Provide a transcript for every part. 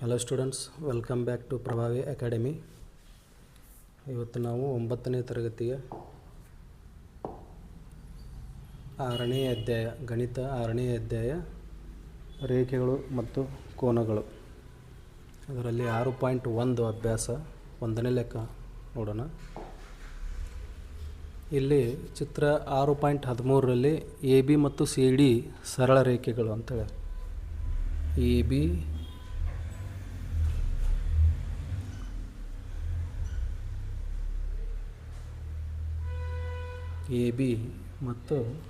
Hello students welcome back to Prabhavi academy ಇವತ್ತು ನಾವು ಒಂಬತ್ತನೇ ತರಗತಿಯ ಆರನೇ ಅಧ್ಯಾಯ, ಗಣಿತ ಆರನೇ ಅಧ್ಯಾಯ ರೇಖೆಗಳು ಮತ್ತು ಕೋನಗಳು. ಅದರಲ್ಲಿ ಆರು ಪಾಯಿಂಟ್ ಒಂದು ಅಭ್ಯಾಸ, ಒಂದನೇ ಲೆಕ್ಕ ನೋಡೋಣ. ಇಲ್ಲಿ ಚಿತ್ರ ಆರು ಪಾಯಿಂಟ್ ಹದಿಮೂರರಲ್ಲಿ ಎ ಬಿ ಮತ್ತು ಸಿ ಡಿ ಸರಳ ರೇಖೆಗಳು ಅಂತೇಳಿ ಎ ಬಿ ಎ, ಬಿ ಮತ್ತು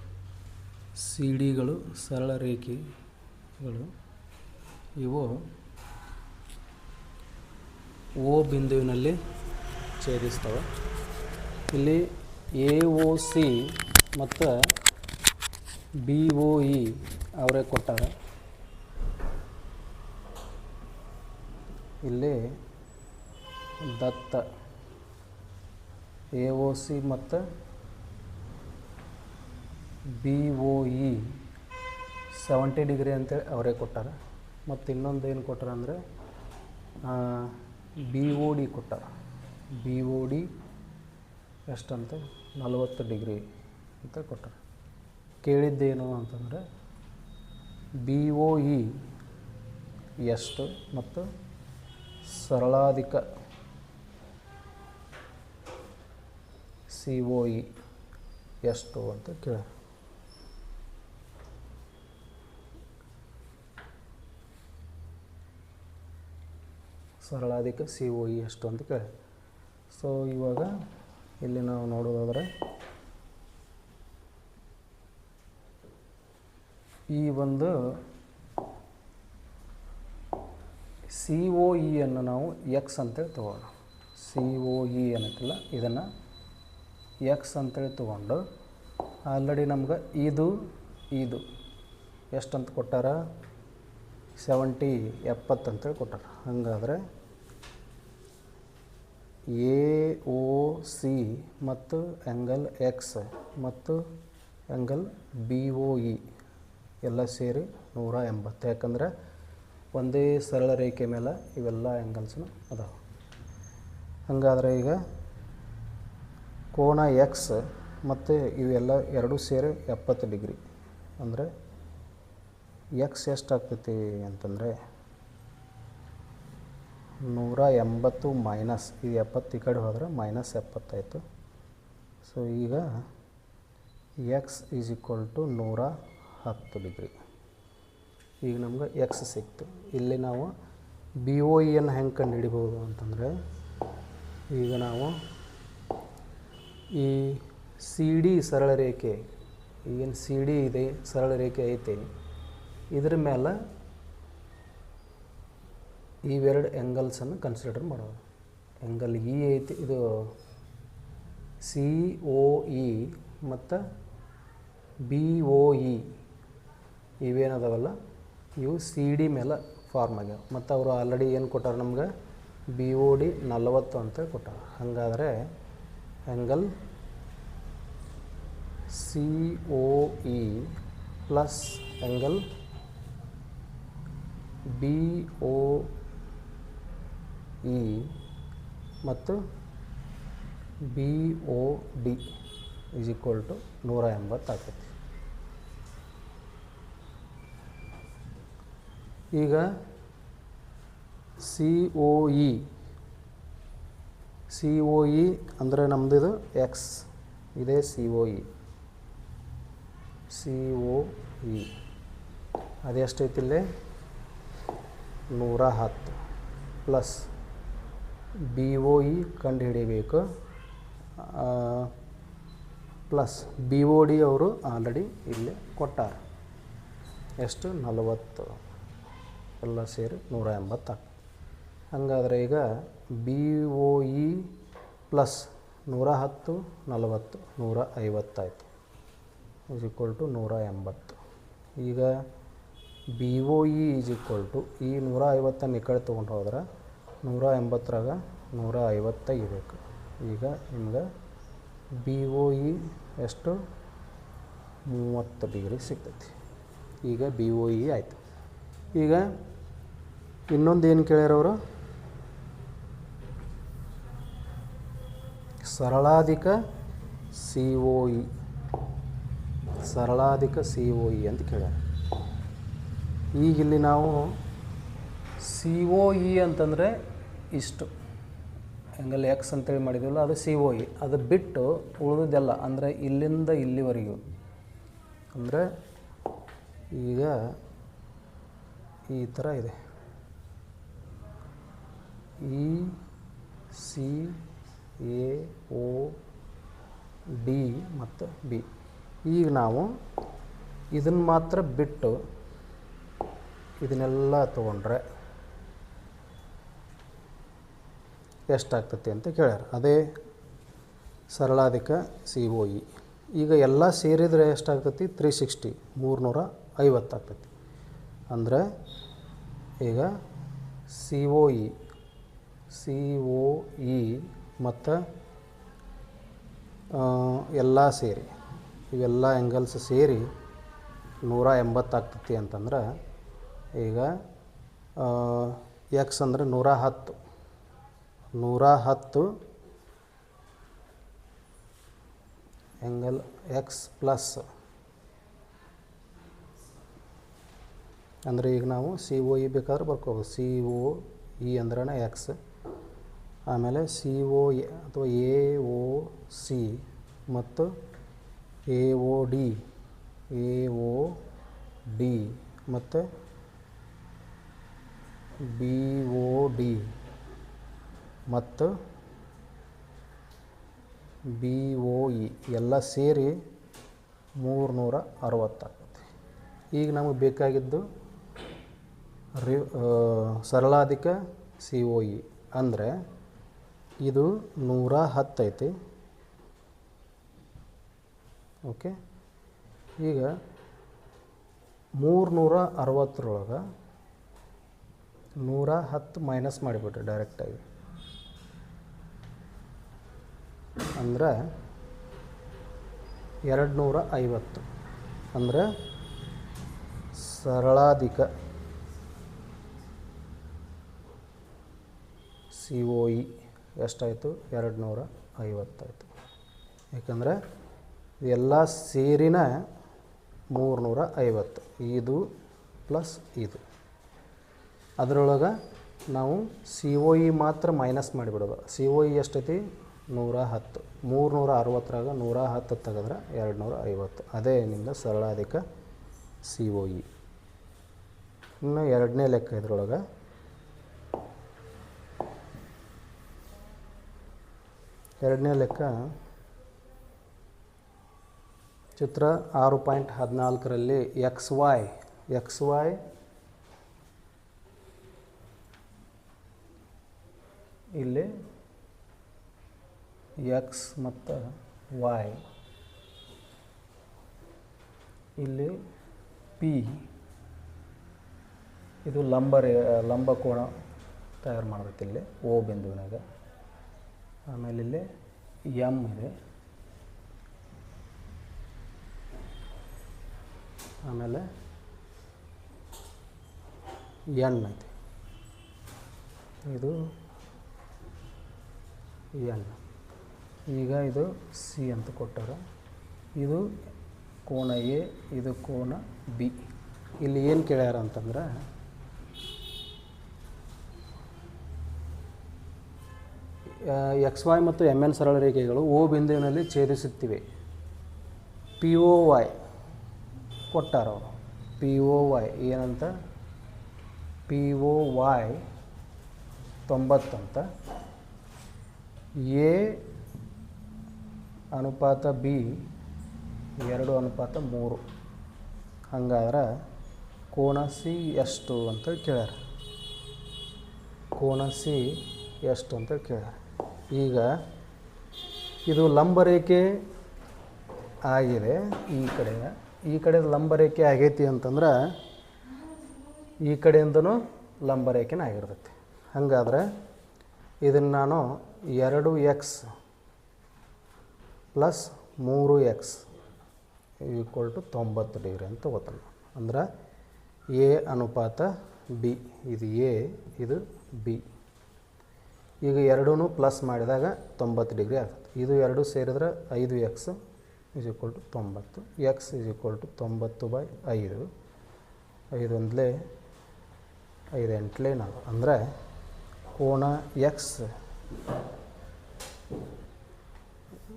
ಸಿ ಡಿಗಳು ಸರಳ ರೇಖೆಗಳು. ಇವು ಓ ಬಿಂದುವಿನಲ್ಲಿ ಛೇದಿಸ್ತವೆ. ಇಲ್ಲಿ ಎ, ಒ, ಸಿ ಮತ್ತು ಬಿ, ಒ, ಇ ಅವರೇ ಕೊಟ್ಟಾರೆ. ಇಲ್ಲಿ ದತ್ತ ಎ, ಒ, ಸಿ ಮತ್ತು B O E seventy degree ಅಂತೇಳಿ ಅವರೇ ಕೊಟ್ಟಾರ. ಮತ್ತು ಇನ್ನೊಂದು ಏನು ಕೊಟ್ಟಾರ ಅಂದರೆ ಬಿ ಒ ಡಿ ಕೊಟ್ಟಾರೆ. ಬಿ ಒ ಡಿ ಎಷ್ಟಂತೆ? ನಲವತ್ತು ಡಿಗ್ರಿ ಅಂತ ಕೊಟ್ಟರು. ಕೇಳಿದ್ದೇನು ಅಂತಂದರೆ ಬಿ ಒ ಇ ಎಷ್ಟು ಮತ್ತು ಸರಳಾಧಿಕ ಸಿ ಒ ಇ ಎಷ್ಟು ಅಂತ ಕೇಳ ಸರಳಾಧಿಕ ಸಿ ಒ ಇ ಎಷ್ಟು ಅಂತ ಕೇಳಿ. ಸೊ ಇವಾಗ ಇಲ್ಲಿ ನಾವು ನೋಡೋದಾದರೆ ಈ ಒಂದು ಸಿ ಒ ಇಯನ್ನು ನಾವು ಎಕ್ಸ್ ಅಂತೇಳಿ ತೊಗೊಳ್ಳೋಣ ಸಿ ಒ ಇ ಅನ್ನಕ್ಕಿಲ್ಲ, ಇದನ್ನು ಎಕ್ಸ್ ಅಂತೇಳಿ ತೊಗೊಂಡು ಆಲ್ರೆಡಿ ನಮ್ಗೆ ಇದು ಇದು ಎಷ್ಟಂತ ಕೊಟ್ಟಾರ? ಸೆವೆಂಟಿ ಎಪ್ಪತ್ತು ಅಂತೇಳಿ ಕೊಟ್ಟಾರ. ಹಾಗಾದರೆ ಎ ಒ ಸಿ ಮತ್ತು ಆ್ಯಂಗಲ್ ಎಕ್ಸ್ ಮತ್ತು ಆ್ಯಂಗಲ್ ಬಿ ಒ ಇ ಎಲ್ಲ ಸೇರಿ ನೂರ ಎಂಬತ್ತು. ಯಾಕಂದರೆ ಒಂದೇ ಸರಳ ರೇಖೆ ಮೇಲೆ ಇವೆಲ್ಲ ಆ್ಯಂಗಲ್ಸ್ನು ಅದಾವೆ. ಹಾಗಾದ್ರೆ ಈಗ ಕೋನ ಎಕ್ಸ್ ಮತ್ತು ಇವೆಲ್ಲ ಎರಡೂ ಸೇರಿ ಎಪ್ಪತ್ತು ಡಿಗ್ರಿ. ಅಂದರೆ ಎಕ್ಸ್ ಎಷ್ಟಾಗ್ತೈತಿ ಅಂತಂದರೆ ನೂರ ಎಂಬತ್ತು ಮೈನಸ್ ಈ ಎಪ್ಪತ್ತು ಈ ಕಡೆ ಹೋದರೆ ಮೈನಸ್ ಎಪ್ಪತ್ತಾಯಿತು ಸೊ ಈಗ ಎಕ್ಸ್ ಈಸ್ ಈಕ್ವಲ್ ಟು ನೂರ ಹತ್ತು ಡಿಗ್ರಿ ಈಗ ನಮ್ಗೆ ಎಕ್ಸ್ ಸಿಕ್ತು. ಇಲ್ಲಿ ನಾವು ಬಿ ಒ ಇಯನ್ನು ಹೆಂಗೆ ಕಂಡು ಹಿಡಿಬೋದು ಅಂತಂದರೆ, ಈಗ ನಾವು ಈ ಸಿ ಡಿ ಸರಳ ರೇಖೆ ಏನು ಸಿ ಡಿ ಇದೆ, ಸರಳ ರೇಖೆ ಐತೆ. ಇದ್ರ ಮೇಲೆ ಇವೆರಡು ಎಂಗಲ್ಸನ್ನು ಕನ್ಸಿಡರ್ ಮಾಡೋದು. ಎಂಗಲ್ ಇ ಐತಿ, ಇದು ಸಿ ಒ ಇ ಮತ್ತು ಬಿ ಒ ಇ ಇವೇನದಾವಲ್ಲ? ಇವು ಸಿ ಡಿ ಮೇಲೆ ಫಾರ್ಮ್ ಆಗ್ಯಾವ. ಮತ್ತು ಅವರು ಆಲ್ರೆಡಿ ಏನು ಕೊಟ್ಟಾರ ನಮ್ಗೆ? ಬಿ ಒ ಡಿ ನಲವತ್ತು ಅಂತ ಕೊಟ್ಟಾರ. ಹಾಗಾದರೆ angle C O E plus angle B O E ಮತ್ತು B O D is equal to ನೂರ ಎಂಬತ್ತು ಆಗ್ತೈತಿ ಈಗ C O E, C O E ಅಂದರೆ ನಮ್ಮದಿದು ಎಕ್ಸ್ ಇದೇ C O E. C O E ಅದೆಷ್ಟೈತಿಲ್ಲೇ ನೂರ ಹತ್ತು ಪ್ಲಸ್ ಬಿ ಒ ಇ ಕಂಡು ಹಿಡಿಬೇಕು ಪ್ಲಸ್ ಬಿ ಒ ಡಿ ಅವರು ಆಲ್ರೆಡಿ ಇಲ್ಲಿ ಕೊಟ್ಟಾರ. ಎಷ್ಟು? ನಲವತ್ತು. ಎಲ್ಲ ಸೇರಿ ನೂರ ಎಂಬತ್ತು ಹಾಗಾದರೆ ಈಗ ಬಿ ಒ ಇ ಪ್ಲಸ್ ನೂರ ಹತ್ತು ನಲವತ್ತು ನೂರ ಐವತ್ತಾಯಿತು ಈಸ್ ಈಕ್ವಲ್ ಟು ನೂರ ಎಂಬತ್ತು ಈಗ B O E is equal to ಈ ನೂರ ಐವತ್ತನ್ನು ಈ ಕಡೆ ತೊಗೊಂಡು ಹೋದ್ರೆ ನೂರ ಎಂಬತ್ತರಾಗ ನೂರ ಐವತ್ತ ಇರಬೇಕು ಈಗ ನಿಮ್ಗೆ ಬಿ ಒ ಇ ಎಷ್ಟು? ಮೂವತ್ತು ಡಿಗ್ರಿ ಸಿಗ್ತೈತಿ. ಈಗ ಬಿ ಒ ಇ ಆಯಿತು. ಈಗ ಇನ್ನೊಂದು ಏನು ಕೇಳ್ಯಾರವರು ಸರಳಾಧಿಕ ಸಿ ಒ ಇ ಸರಳಾಧಿಕ ಸಿ ಒ ಇ ಅಂತ ಕೇಳ್ಯಾರ. ಈಗ ಇಲ್ಲಿ ನಾವು ಸಿ ಒ ಇ ಅಂತಂದರೆ ಇಷ್ಟು. ಹೆಂಗಲ್ಲ ಎಕ್ಸ್ ಅಂತೇಳಿ ಮಾಡಿದ್ದೀವಲ್ಲ ಅದು ಸಿ ಒ ಇ. ಅದು ಬಿಟ್ಟು ಉಳಿದೆಲ್ಲ ಅಂದರೆ ಇಲ್ಲಿಂದ ಇಲ್ಲಿವರೆಗೂ. ಅಂದರೆ ಈಗ ಈ ಥರ ಇದೆ. E, C, A O D ಮತ್ತು ಬಿ. ಈಗ ನಾವು ಇದನ್ನು ಮಾತ್ರ ಬಿಟ್ಟು ಇದನ್ನೆಲ್ಲ ತೊಗೊಂಡ್ರೆ ಎಷ್ಟಾಗ್ತೈತಿ ಅಂತ ಕೇಳ್ಯಾರ. ಅದೇ ಸರಳಾಧಿಕ ಸಿ ಒ ಇ ಈಗ ಎಲ್ಲ ಸೇರಿದರೆ ಎಷ್ಟಾಗ್ತತಿ? ತ್ರೀ ಸಿಕ್ಸ್ಟಿ ಮೂರುನೂರ ಐವತ್ತು ಆಗ್ತೈತಿ. ಅಂದರೆ ಈಗ C O E C O E ಮತ್ತು ಎಲ್ಲ ಸೇರಿ, ಇವೆಲ್ಲ ಆ್ಯಂಗಲ್ಸ್ ಸೇರಿ ನೂರ ಎಂಬತ್ತಾಗ್ತತಿ ಅಂತಂದ್ರೆ ಈಗ ಎಕ್ಸ್ ಅಂದರೆ ನೂರ ಹತ್ತು ನೂರ ಹತ್ತು ಎಂಗಲ್ ಎಕ್ಸ್ ಪ್ಲಸ್ ಅಂದರೆ ಈಗ ನಾವು ಸಿ ಒ ಇ ಬೇಕಾದ್ರೆ ಬರ್ಕೋಬೋದು. ಸಿ ಒ ಇ ಅಂದ್ರೆ ಎಕ್ಸ್ ಆಮೇಲೆ ಸಿ ಒ ಎ ಅಥವಾ ಎ ಒ ಸಿ ಮತ್ತು A O D A O D ಮತ್ತು ಬಿ ಒ ಡಿ ಮತ್ತು ಬಿ ಒ ಇ ಎಲ್ಲ ಸೇರಿ ಮೂರುನೂರ ಅರವತ್ತಾಗುತ್ತೆ. ಈಗ ನಮಗೆ ಬೇಕಾಗಿದ್ದು ರಿ ಸರಳಾಧಿಕ ಸಿ ಒ ಇ ಅಂದರೆ ಇದು ನೂರ ಹತ್ತೈತಿ ಓಕೆ? ಈಗ ಮೂರುನೂರ ಅರವತ್ತರೊಳಗೆ ನೂರ ಹತ್ತು ಮೈನಸ್ ಮಾಡಿಬಿಟ್ರೆ ಡೈರೆಕ್ಟಾಗಿ ಅಂದ್ರೆ ಎರಡು ನೂರ ಐವತ್ತು ಅಂದರೆ ಸರಳಾಧಿಕ ಸಿ ಒ ಇ ಎಷ್ಟಾಯಿತು? ಎರಡು ನೂರ ಐವತ್ತಾಯಿತು ಯಾಕಂದರೆ ಎಲ್ಲ ಸೇರಿನ ಮೂರುನೂರ ಐವತ್ತು ಇದು ಪ್ಲಸ್ ಇದು. ಅದರೊಳಗೆ ನಾವು ಸಿ ಒ ಇ ಮಾತ್ರ ಮೈನಸ್ ಮಾಡಿಬಿಡೋದು. ಸಿ ಒ ಇ ಎಷ್ಟೈತಿ? ನೂರ ಹತ್ತು ಮೂರುನೂರ ಅರವತ್ತರಾಗ ನೂರ ಹತ್ತು ತೆಗೆದ್ರೆ ಎರಡು ನೂರ ಐವತ್ತು ಅದೇ ನಿಮ್ಮದು ಸರಳಾಧಿಕ ಸಿ ಒ ಇ ಇನ್ನು ಎರಡನೇ ಲೆಕ್ಕ ಇದ್ರೊಳಗೆ. ಎರಡನೇ ಲೆಕ್ಕ. ಚಿತ್ರ ಆರು ಪಾಯಿಂಟ್ ಹದಿನಾಲ್ಕರಲ್ಲಿ ಎಕ್ಸ್ ವಾಯ್ ಎಕ್ಸ್ ವೈ ಇಲ್ಲಿ ಎಕ್ಸ್ ಮತ್ತು ವೈ ಇಲ್ಲಿ ಪಿ ಇದು ಲಂಬ ರೇ, ಲಂಬ ಕೋಣ ತಯಾರು ಮಾಡಬೇಕು ಇಲ್ಲಿ ಓ ಬಿಂದುವಿನಾಗ. ಆಮೇಲೆ ಇಲ್ಲಿ ಎಂ ಇದೆ. ಆಮೇಲೆ ಎನ್ ಐತಿ ಇದು ಎನ್ ಈಗ ಇದು ಸಿ ಅಂತ ಕೊಟ್ಟಾರ ಇದು ಕೋನ ಎ ಇದು ಕೋನ ಬಿ ಇಲ್ಲಿ ಏನು ಕೇಳ್ಯಾರ ಅಂತಂದ್ರೆ ಎಕ್ಸ್ ವೈ ಮತ್ತು ಎಂ ಎನ್ ಸರಳ ರೇಖೆಗಳು ಓ ಬಿಂದುವಿನಲ್ಲಿ ಛೇದಿಸುತ್ತಿವೆ. ಪಿ ಒ ವೈ ಕೊಟ್ಟಾರ ಪಿ ಒ ವೈ ಏನಂತ? ಪಿ ಒ ವೈ ತೊಂಬತ್ತಂತ. ಎ ಅನುಪಾತ ಬಿ ಎರಡು ಅನುಪಾತ ಮೂರು. ಹಂಗಾದ್ರೆ ಕೋನ ಸಿ ಎಷ್ಟು ಅಂತ ಕೇಳ್ಯಾರ. ಕೋನ ಸಿ ಎಷ್ಟು ಅಂತ ಕೇಳ್ಯಾರ. ಈಗ ಇದು ಲಂಬರೇಖೆ ಆಗಿದೆ ಈ ಕಡೆ. ಈ ಕಡೆ ಲಂಬರೇಖೆ ಆಗೈತಿ ಅಂತಂದ್ರೆ ಈ ಕಡೆಯಿಂದನೂ ಲಂಬರೇಖೆನೇ ಆಗಿರ್ತೈತಿ. ಹಾಗಾದ್ರೆ ಇದನ್ನು ನಾನು ಎರಡು ಎಕ್ಸ್ ಪ್ಲಸ್ ಮೂರು ಎಕ್ಸ್ ಈಕ್ವಲ್ ಟು ತೊಂಬತ್ತು ಡಿಗ್ರಿ ಅಂತ ತಗೋತಾನೆ ಅಂದ್ರೆ ಎ ಅನುಪಾತ ಬಿ, ಇದು ಎ, ಇದು ಬಿ. ಈಗ ಎರಡೂ ಪ್ಲಸ್ ಮಾಡಿದಾಗ ತೊಂಬತ್ತು ಡಿಗ್ರಿ ಆಗ್ತದೆ ಇದು ಎರಡು ಸೇರಿದ್ರೆ ಐದು ಎಕ್ಸ್ ಇಸ್ ಈಕ್ವಲ್ ಟು ತೊಂಬತ್ತು. ಎಕ್ಸ್ ಇಸ್ ಈಕ್ವಲ್ ಟು ತೊಂಬತ್ತು ಬೈ ಐದು. ಐದು ಒಂದಲೇ ಐದು ಎಂಟ್ಲೇ ನಾವು ಅಂದರೆ ಕೋಣ ಎಕ್ಸ್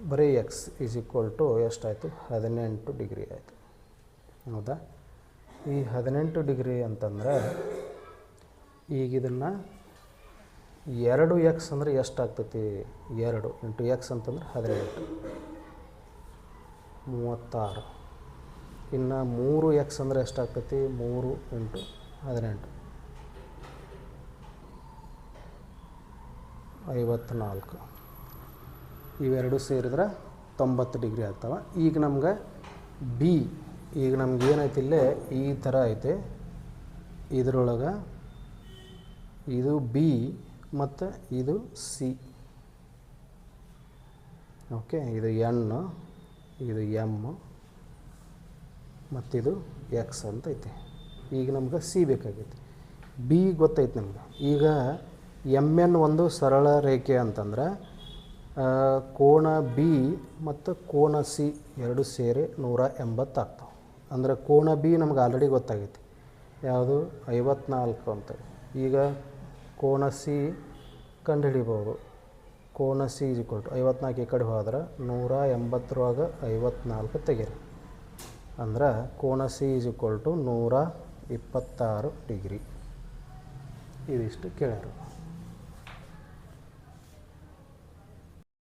ಬರೀ ಎಕ್ಸ್ ಈಸ್ ಈಕ್ವಲ್ ಟು ಎಷ್ಟಾಯಿತು ಹದಿನೆಂಟು ಡಿಗ್ರಿ ಆಯಿತು. ಹೌದಾ? ಈ ಹದಿನೆಂಟು ಡಿಗ್ರಿ ಅಂತಂದರೆ ಈಗ ಇದನ್ನು ಎರಡು ಎಕ್ಸ್ ಅಂದರೆ ಎಷ್ಟಾಗ್ತೈತಿ ಎರಡು ಇಂಟು ಎಕ್ಸ್ ಅಂತಂದ್ರೆ ಹದಿನೆಂಟು. ಮೂವತ್ತಾರು. ಇನ್ನು ಮೂರು ಎಕ್ಸ್ ಅಂದರೆ ಎಷ್ಟಾಗ್ತೈತಿ ಮೂರು ಇಂಟು ಹದಿನೆಂಟು. ಐವತ್ತ್ನಾಲ್ಕು ಇವೆರಡು ಸೇರಿದ್ರೆ ತೊಂಬತ್ತು ಡಿಗ್ರಿ ಆಗ್ತವೆ. ಈಗ ನಮ್ಗೆ ಬಿ ಈಗ ನಮ್ಗೆ ಏನೈತಿ ಇಲ್ಲೇ ಈ ಥರ ಐತೆ. ಇದರೊಳಗೆ ಇದು ಬಿ ಮತ್ತು ಇದು ಸಿ ಓಕೆ ಇದು ಎನ್ ಇದು ಎಂ ಮತ್ತಿದು ಎಕ್ಸ್ ಅಂತ ಐತೆ. ಈಗ ನಮ್ಗೆ ಸಿ ಬೇಕಾಗೈತಿ. ಬಿ ಗೊತ್ತೈತೆ ನಮ್ಗೆ. ಈಗ ಎಂ ಎನ್ ಒಂದು ಸರಳ ರೇಖೆ ಅಂತಂದ್ರೆ ಕೋನ ಬಿ ಮತ್ತು ಕೋಣ ಸಿ ಎರಡು ಸೇರಿ ನೂರ ಎಂಬತ್ತು ಆಗ್ತಾವೆ ಅಂದರೆ ಕೋಣ ಬಿ ನಮ್ಗೆ ಆಲ್ರೆಡಿ ಗೊತ್ತಾಗೈತಿ. ಯಾವುದು? ಐವತ್ನಾಲ್ಕು ಅಂತ. ಈಗ ಕೋಣ ಸಿ ಕಂಡುಹಿಡಿಬೋದು. ಕೋಣ ಸಿ ಇಜ್ ಈಕ್ವಲ್ ಟು ಐವತ್ನಾಲ್ಕು ಈ ಕಡೆ ಹೋದ್ರೆ ನೂರ ಎಂಬತ್ತರೊಳಗೆ ಐವತ್ನಾಲ್ಕು ತೆಗೀರಿ. ಅಂದ್ರೆ ಕೋಣ ಸಿ ಇಸ್ ಈಕ್ವಲ್ ಟು ನೂರ ಇಪ್ಪತ್ತಾರು ಡಿಗ್ರಿ. ಇದಿಷ್ಟು ಕೇಳ್ಯಾರ.